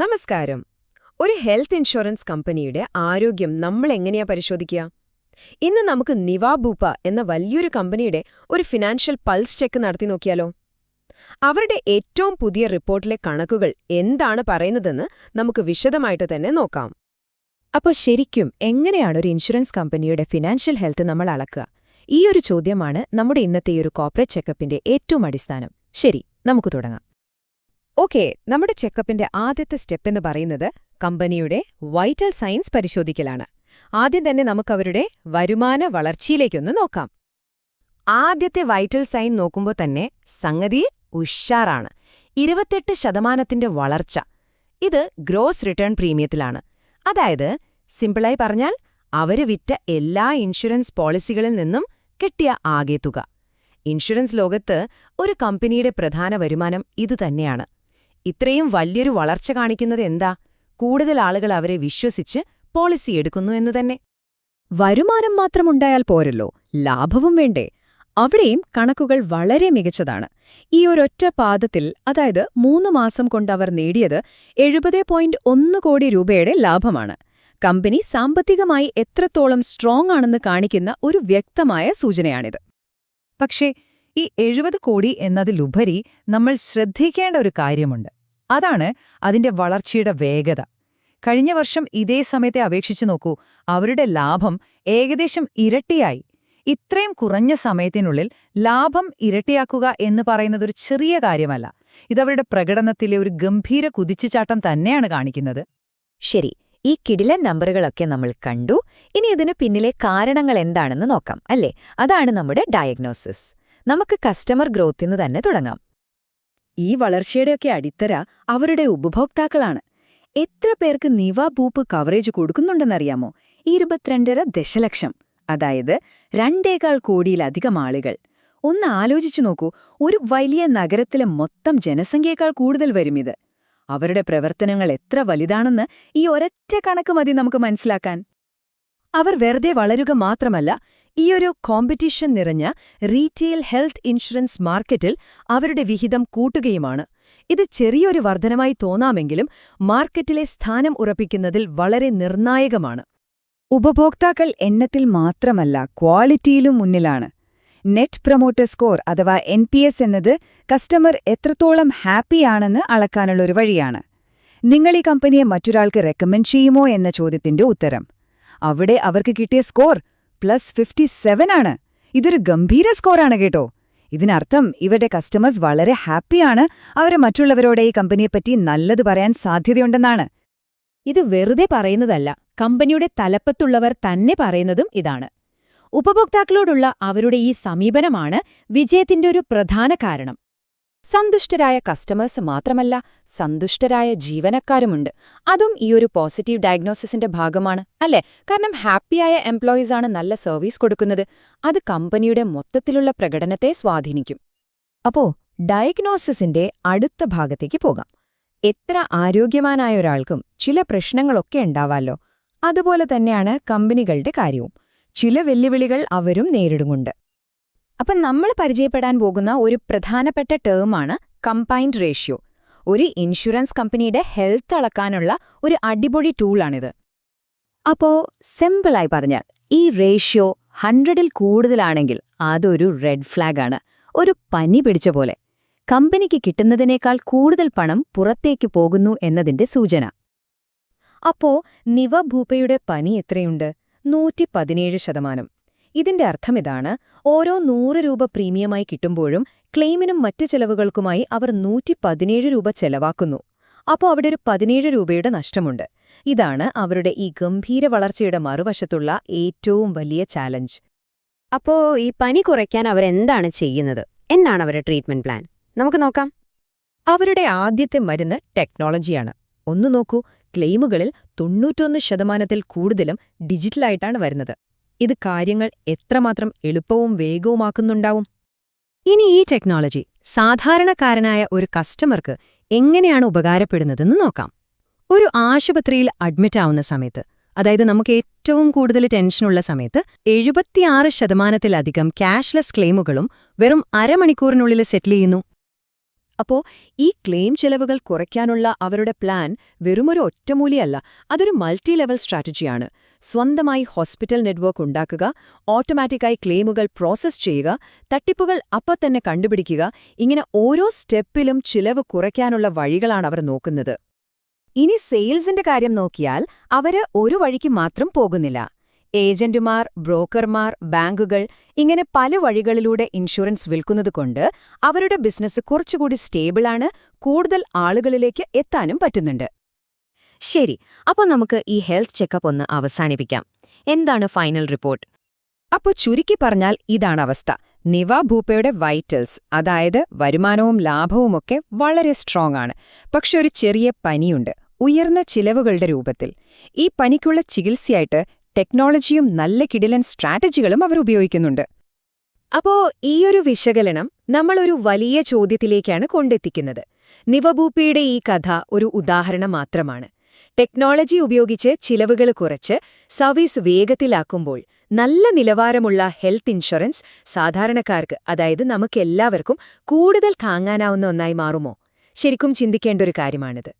നമസ്കാരം. ഒരു health insurance കമ്പനിയുടെ ആരോഗ്യം നമ്മൾ എങ്ങനെയാ പരിശോധിക്കുക? ഇന്ന് നമുക്ക് നിവാബൂപ്പ എന്ന വലിയൊരു കമ്പനിയുടെ ഒരു ഫിനാൻഷ്യൽ പൾസ് ചെക്ക് നടത്തി നോക്കിയാലോ? അവരുടെ ഏറ്റവും പുതിയ റിപ്പോർട്ടിലെ കണക്കുകൾ എന്താണ് പറയുന്നതെന്ന് നമുക്ക് വിശദമായിട്ട് തന്നെ നോക്കാം. അപ്പോൾ ശരിക്കും എങ്ങനെയാണ് ഒരു ഇൻഷുറൻസ് കമ്പനിയുടെ ഫിനാൻഷ്യൽ ഹെൽത്ത് നമ്മൾ അളക്കുക? ഈ ഒരു ചോദ്യമാണ് നമ്മുടെ ഇന്നത്തെ ഈ ഒരു കോർപ്പറേറ്റ് ചെക്കപ്പിന്റെ ഏറ്റവും അടിസ്ഥാനം. ശരി നമുക്ക് തുടങ്ങാം. ഓക്കെ നമ്മുടെ ചെക്കപ്പിന്റെ ആദ്യത്തെ സ്റ്റെപ്പ് എന്ന് പറയുന്നത് കമ്പനിയുടെ വൈറ്റൽ സയൻസ് പരിശോധിക്കലാണ്. ആദ്യം തന്നെ നമുക്കവരുടെ വരുമാന വളർച്ചയിലേക്കൊന്ന് നോക്കാം. ആദ്യത്തെ വൈറ്റൽ സൈൻ നോക്കുമ്പോൾ തന്നെ സംഗതി ഉഷാറാണ്. ഇരുപത്തെട്ട് ശതമാനത്തിന്റെ വളർച്ച. ഇത് ഗ്രോസ് റിട്ടേൺ പ്രീമിയത്തിലാണ് അതായത് സിമ്പിളായി പറഞ്ഞാൽ അവർ വിറ്റ എല്ലാ ഇൻഷുറൻസ് പോളിസികളിൽ നിന്നും കിട്ടിയ ആകെ തുക. ഇൻഷുറൻസ് ലോകത്ത് ഒരു കമ്പനിയുടെ പ്രധാന വരുമാനം ഇതുതന്നെയാണ് ഇത്രയും വലിയൊരു വളർച്ച കാണിക്കുന്നത് എന്താ? കൂടുതൽ ആളുകൾ അവരെ വിശ്വസിച്ച് പോളിസി എടുക്കുന്നു എന്ന് തന്നെ. വരുമാനം മാത്രമുണ്ടായാൽ പോരല്ലോ ലാഭവും വേണ്ടേ. അവിടെയും കണക്കുകൾ വളരെ മികച്ചതാണ്. ഈ ഒരൊറ്റ പാദത്തിൽ അതായത് മൂന്ന് മാസം കൊണ്ട് അവർ നേടിയത് എഴുപത് പോയിന്റ് ഒന്ന് കോടി രൂപയുടെ ലാഭമാണ്. കമ്പനി സാമ്പത്തികമായി എത്രത്തോളം സ്ട്രോങ് ആണെന്ന് കാണിക്കുന്ന ഒരു വ്യക്തമായ സൂചനയാണിത്. പക്ഷേ ഈ എഴുപത് കോടി എന്നതിലുപരി നമ്മൾ ശ്രദ്ധിക്കേണ്ട ഒരു കാര്യമുണ്ട്. അതാണ് അതിന്റെ വളർച്ചയുടെ വേഗത. കഴിഞ്ഞ വർഷം ഇതേ സമയത്തെ അപേക്ഷിച്ചു നോക്കൂ അവരുടെ ലാഭം ഏകദേശം ഇരട്ടിയായി. ഇത്രയും കുറഞ്ഞ സമയത്തിനുള്ളിൽ ലാഭം ഇരട്ടിയാക്കുക എന്ന് പറയുന്നത് ഒരു ചെറിയ കാര്യമല്ല. ഇതവരുടെ പ്രകടനത്തിലെ ഒരു ഗംഭീര കുതിച്ചുചാട്ടം തന്നെയാണ് കാണിക്കുന്നത്. ശരി ഈ കിടിലൻ നമ്പറുകളൊക്കെ നമ്മൾ കണ്ടു. ഇനി ഇതിന് പിന്നിലെ കാരണങ്ങൾ എന്താണെന്ന് നോക്കാം അല്ലേ? അതാണ് നമ്മുടെ ഡയഗ്നോസിസ് നമുക്ക് കസ്റ്റമർ ഗ്രോത്തിന് തന്നെ തുടങ്ങാം. ഈ വളർച്ചയുടെയൊക്കെ അടിത്തര അവരുടെ ഉപഭോക്താക്കളാണ്. എത്ര പേർക്ക് നിവ ബൂപ്പ് കവറേജ് കൊടുക്കുന്നുണ്ടെന്നറിയാമോ? ഇരുപത്തിരണ്ടര ദശലക്ഷം. അതായത് രണ്ടേകാൾ കോടിയിലധികം ആളുകൾ. ഒന്ന് ആലോചിച്ചു നോക്കൂ ഒരു വലിയ നഗരത്തിലെ മൊത്തം ജനസംഖ്യയേക്കാൾ കൂടുതൽ വരും ഇത് അവരുടെ പ്രവർത്തനങ്ങൾ എത്ര വലുതാണെന്ന് ഈ ഒരൊറ്റ കണക്ക് മതി നമുക്ക് മനസ്സിലാക്കാൻ. അവർ വെറുതെ വളരുക മാത്രമല്ല ഈയൊരു കോമ്പറ്റീഷൻ നിറഞ്ഞ റീറ്റെയിൽ ഹെൽത്ത് ഇൻഷുറൻസ് മാർക്കറ്റിൽ അവരുടെ വിഹിതം കൂട്ടുകയുമാണ്. ഇത് ചെറിയൊരു വർധനമായി തോന്നാമെങ്കിലും മാർക്കറ്റിലെ സ്ഥാനം ഉറപ്പിക്കുന്നതിൽ വളരെ നിർണായകമാണ്. ഉപഭോക്താക്കൾ എണ്ണത്തിൽ മാത്രമല്ല ക്വാളിറ്റിയിലും മുന്നിലാണ്. നെറ്റ് പ്രൊമോട്ടർ സ്കോർ അഥവാ എൻ എന്നത് കസ്റ്റമർ എത്രത്തോളം ഹാപ്പിയാണെന്ന് അളക്കാനുള്ളൊരു വഴിയാണ്. നിങ്ങൾ ഈ കമ്പനിയെ മറ്റൊരാൾക്ക് റെക്കമെൻഡ് ചെയ്യുമോ എന്ന ചോദ്യത്തിന്റെ ഉത്തരം. അവിടെ അവർക്ക് കിട്ടിയ സ്കോർ പ്ലസ് ഫിഫ്റ്റി സെവൻ ആണ്. ഇതൊരു ഗംഭീര സ്കോറാണ് കേട്ടോ. ഇതിനർത്ഥം ഇവരുടെ കസ്റ്റമേഴ്സ് വളരെ ഹാപ്പിയാണ് അവരെ മറ്റുള്ളവരോട് ഈ കമ്പനിയെപ്പറ്റി നല്ലത് പറയാൻ സാധ്യതയുണ്ടെന്നാണ്. ഇത് വെറുതെ പറയുന്നതല്ല കമ്പനിയുടെ തലപ്പത്തുള്ളവർ തന്നെ പറയുന്നതും ഇതാണ്. ഉപഭോക്താക്കളോടുള്ള അവരുടെ ഈ സമീപനമാണ് വിജയത്തിന്റെ ഒരു പ്രധാന കാരണം. സന്തുഷ്ടരായ കസ്റ്റമേഴ്സ് മാത്രമല്ല സന്തുഷ്ടരായ ജീവനക്കാരുമുണ്ട്. അതും ഈ ഒരു പോസിറ്റീവ് ഡയഗ്നോസിസിന്റെ ഭാഗമാണ് അല്ലേ? കാരണം ഹാപ്പിയായ എംപ്ലോയീസാണ് നല്ല സർവീസ് കൊടുക്കുന്നത്. അത് കമ്പനിയുടെ മൊത്തത്തിലുള്ള പ്രകടനത്തെ സ്വാധീനിക്കും. അപ്പോ ഡയഗ്നോസിസിന്റെ അടുത്ത ഭാഗത്തേക്ക് പോകാം. എത്ര ആരോഗ്യവാനായ ഒരാൾക്കും ചില പ്രശ്നങ്ങളൊക്കെ ഉണ്ടാവാലോ അതുപോലെ തന്നെയാണ് കമ്പനികളുടെ കാര്യവും. ചില വെല്ലുവിളികൾ അവരും നേരിടുന്നുണ്ട്. അപ്പം നമ്മൾ പരിചയപ്പെടാൻ പോകുന്ന ഒരു പ്രധാനപ്പെട്ട ടേമാണ് കമ്പൈൻഡ് റേഷ്യോ ഒരു ഇൻഷുറൻസ് കമ്പനിയുടെ ഹെൽത്ത് അളക്കാനുള്ള ഒരു അടിപൊളി ടൂളാണിത് അപ്പോ സിമ്പിളായി പറഞ്ഞാൽ ഈ റേഷ്യോ ഹൺഡ്രഡിൽ കൂടുതലാണെങ്കിൽ അതൊരു റെഡ് ഫ്ലാഗാണ് ഒരു പനി പിടിച്ച പോലെ. കമ്പനിക്ക് കിട്ടുന്നതിനേക്കാൾ കൂടുതൽ പണം പുറത്തേക്ക് പോകുന്നു എന്നതിന്റെ സൂചന. അപ്പോ നിവഭൂപയുടെ പനി എത്രയുണ്ട്? നൂറ്റി പതിനേഴ് ശതമാനം. ഇതിന്റെ അർത്ഥമിതാണ് ഓരോ നൂറ് രൂപ പ്രീമിയമായി കിട്ടുമ്പോഴും ക്ലെയിമിനും മറ്റ് ചെലവുകൾക്കുമായി അവർ നൂറ്റി പതിനേഴ് രൂപ ചെലവാക്കുന്നു. അപ്പോൾ അവിടെ ഒരു പതിനേഴ് രൂപയുടെ നഷ്ടമുണ്ട്. ഇതാണ് അവരുടെ ഈ ഗംഭീര വളർച്ചയുടെ മറുവശത്തുള്ള ഏറ്റവും വലിയ ചാലഞ്ച് അപ്പോ ഈ പനി കുറയ്ക്കാൻ അവരെന്താണ് ചെയ്യുന്നത്? എന്നാണ് അവരുടെ ട്രീറ്റ്മെന്റ് പ്ലാൻ നമുക്ക് നോക്കാം. അവരുടെ ആദ്യത്തെ മരുന്ന് ടെക്നോളജിയാണ് ഒന്നു നോക്കൂ ക്ലെയിമുകളിൽ തൊണ്ണൂറ്റൊന്ന് ശതമാനത്തിൽ കൂടുതലും ഡിജിറ്റലായിട്ടാണ് വരുന്നത്. ഇത് കാര്യങ്ങൾ എത്രമാത്രം എളുപ്പവും വേഗവുമാക്കുന്നുണ്ടാവും? ഇനി ഈ ടെക്നോളജി സാധാരണക്കാരനായ ഒരു കസ്റ്റമർക്ക് എങ്ങനെയാണ് ഉപകാരപ്പെടുന്നതെന്ന് നോക്കാം. ഒരു ആശുപത്രിയിൽ അഡ്മിറ്റ് ആവുന്ന സമയത്ത് അതായത് നമുക്ക് ഏറ്റവും കൂടുതൽ ടെൻഷനുള്ള സമയത്ത് എഴുപത്തിയാറ് ശതമാനത്തിലധികം ക്യാഷ്ലെസ് ക്ലെയിമുകളും വെറും അരമണിക്കൂറിനുള്ളിൽ സെറ്റിൽ ചെയ്യുന്നു. അപ്പോ ഈ ക്ലെയിം ചെലവുകൾ കുറയ്ക്കാനുള്ള അവരുടെ പ്ലാൻ വെറുമൊരു ഒറ്റമൂലിയല്ല. അതൊരു മൾട്ടി ലെവൽ സ്ട്രാറ്റജിയാണ്. സ്വന്തമായി ഹോസ്പിറ്റൽ നെറ്റ്വർക്ക് ഉണ്ടാക്കുക ഓട്ടോമാറ്റിക്കായി ക്ലെയിമുകൾ പ്രോസസ് ചെയ്യുക തട്ടിപ്പുകൾ അപ്പം തന്നെ കണ്ടുപിടിക്കുക ഇങ്ങനെ ഓരോ സ്റ്റെപ്പിലും ചിലവ് കുറയ്ക്കാനുള്ള വഴികളാണ് അവർ നോക്കുന്നത്. ഇനി സെയിൽസിന്റെ കാര്യം നോക്കിയാൽ അവർ ഒരു വഴിക്ക് മാത്രം പോകുന്നില്ല. ഏജന്റുമാർ ബ്രോക്കർമാർ ബാങ്കുകൾ ഇങ്ങനെ പല വഴികളിലൂടെ ഇൻഷുറൻസ് വിൽക്കുന്നതുകൊണ്ട് അവരുടെ ബിസിനസ് കുറച്ചുകൂടി സ്റ്റേബിളാണ് കൂടുതൽ ആളുകളിലേക്ക് എത്താനും പറ്റുന്നുണ്ട്. ശരി അപ്പോൾ നമുക്ക് ഈ ഹെൽത്ത് ചെക്കപ്പ് ഒന്ന് അവസാനിപ്പിക്കാം. എന്താണ് ഫൈനൽ റിപ്പോർട്ട്? അപ്പോൾ ചുരുക്കി പറഞ്ഞാൽ ഇതാണ് അവസ്ഥ. നിവ ഭൂപ്പയുടെ വൈറ്റൽസ് അതായത് വരുമാനവും ലാഭവുമൊക്കെ വളരെ സ്ട്രോങ് ആണ്. പക്ഷെ ഒരു ചെറിയ പനിയുണ്ട് ഉയർന്ന ചിലവുകളുടെ രൂപത്തിൽ. ഈ പനിക്കുള്ള ചികിത്സയായിട്ട് ടെക്നോളജിയും നല്ല കിടിലൻ സ്ട്രാറ്റജികളും അവർ ഉപയോഗിക്കുന്നുണ്ട്. അപ്പോ ഈയൊരു വിശകലനം നമ്മളൊരു വലിയ ചോദ്യത്തിലേക്കാണ് കൊണ്ടെത്തിക്കുന്നത്. നിവബൂപ്പിയുടെ ഈ കഥ ഒരു ഉദാഹരണം മാത്രമാണ്. ടെക്നോളജി ഉപയോഗിച്ച് ചിലവുകൾ കുറച്ച് സർവീസ് വേഗത്തിലാക്കുമ്പോൾ നല്ല നിലവാരമുള്ള ഹെൽത്ത് ഇൻഷുറൻസ് സാധാരണക്കാർക്ക് അതായത് നമുക്കെല്ലാവർക്കും കൂടുതൽ താങ്ങാനാവുന്ന ഒന്നായി മാറുമോ? ശരിക്കും ചിന്തിക്കേണ്ട ഒരു കാര്യമാണിത്.